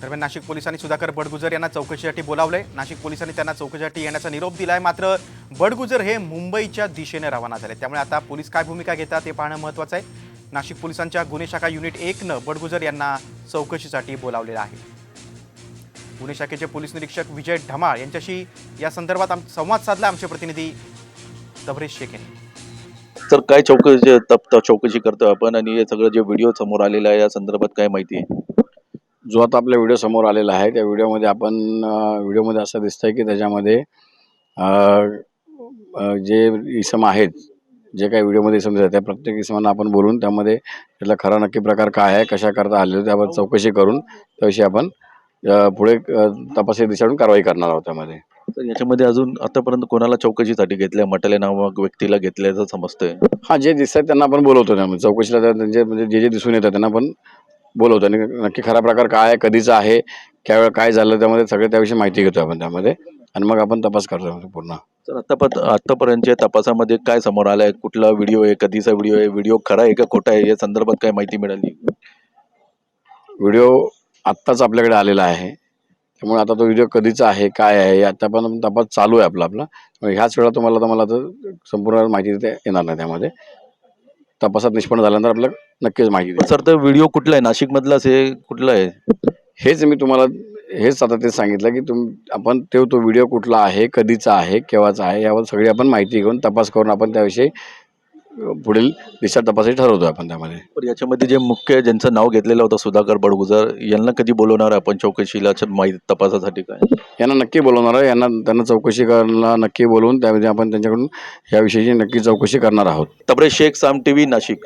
दरम्यान नाशिक पोलिसांनी सुधाकर बडगुजर यांना चौकशीसाठी बोलावलंय नाशिक पोलिसांनी त्यांना चौकशीसाठी येण्याचा निरोप दिला आहे मात्र बडगुजर हे मुंबईच्या दिशेने रवाना झाले. त्यामुळे आता पोलीस काय भूमिका घेतात हे पाहणं महत्त्वाचं आहे. नाशिक पोलिसांच्या गुन्हे शाखा युनिट एकनं बडगुजर यांना चौकशीसाठी बोलावलेलं आहे. गुन्हे शाखेचे पोलीस निरीक्षक विजय ढमाळ यांच्याशी या संदर्भात आम संवाद साधला आमचे प्रतिनिधी तबरेश शेख यांनी. तर काय चौकशी तप चौकशी करतो आपण? आणि हे सगळं जे व्हिडिओ समोर आलेला आहे या संदर्भात काय माहिती आहे? जो आता आपल्या व्हिडिओ समोर आलेला आहे त्या व्हिडिओमध्ये आपण व्हिडिओमध्ये असं दिसतंय की त्याच्यामध्ये जे इसम आहेत जे काही व्हिडिओमध्ये इसम दिसतात त्या प्रत्येक इसमांना आपण बोलून त्यामध्ये त्यातला खरा नक्की प्रकार काय आहे कशा करता आलेलं त्यावर चौकशी करून त्याविषयी आपण पुढे अं, तपासी दिशेकडून कारवाई करणार आहोत त्यामध्ये. तर याच्यामध्ये अजून आतापर्यंत कोणाला चौकशीसाठी घेतल्या मटले नामक व्यक्तीला घेतल्याचं समजतंय? हां जे दिसतात त्यांना आपण बोलवतो त्यामध्ये. चौकशीला त्या- त्यांचे म्हणजे जे जे दिसून येतात त्यांना आपण बोलवतो. आणि नक्की खरा प्रकार काय आहे कधीचा आहे त्यावेळेला काय झालं त्यामध्ये सगळे त्याविषयी माहिती घेतो आपण त्यामध्ये. आणि मग आपण तपास करतो पूर्ण. तर आतापर्यंत आतापर्यंतच्या तपासामध्ये काय समोर आलं आहे कुठला व्हिडिओ आहे कधीचा व्हिडिओ आहे व्हिडिओ खरा आहे का खोटा आहे या संदर्भात काय माहिती मिळाली? व्हिडिओ आत्ताच आपल्याकडे आलेला आहे. त्यामुळे आता तो व्हिडिओ कधीचा आहे काय आहे हे आता पण तपास चालू आहे आपला आपला. ह्याच वेळा तुम्हाला तर मला तर संपूर्ण माहिती येणार नाही त्यामध्ये. तपासात निष्पन्न झाल्यानंतर आपल्याला नक्कीच माहिती देईल सर तर व्हिडिओ कुठला आहे? नाशिकमधलाच आहे कुठला आहे? हेच मी तुम्हाला हेच आता ते सांगितलं की तुम आपण तो तो व्हिडिओ कुठला आहे कधीचा आहे केव्हाचा आहे यावर सगळी आपण माहिती घेऊन तपास करून आपण त्याविषयी पुढील दिशा तपासही ठरवतो आपण त्यामध्ये. पण याच्यामध्ये जे मुख्य ज्यांचं नाव घेतलेलं होतं सुधाकर बडगुजर यांना कधी बोलवणार आपण? चौकशीला माहिती तपासासाठी काय? यांना नक्की बोलवणार आहे. यांना त्यांना चौकशी करायला नक्की बोलवून त्यामध्ये आपण त्यांच्याकडून याविषयीची नक्की चौकशी करणार आहोत. तबरे शेख साम टीव्ही नाशिक.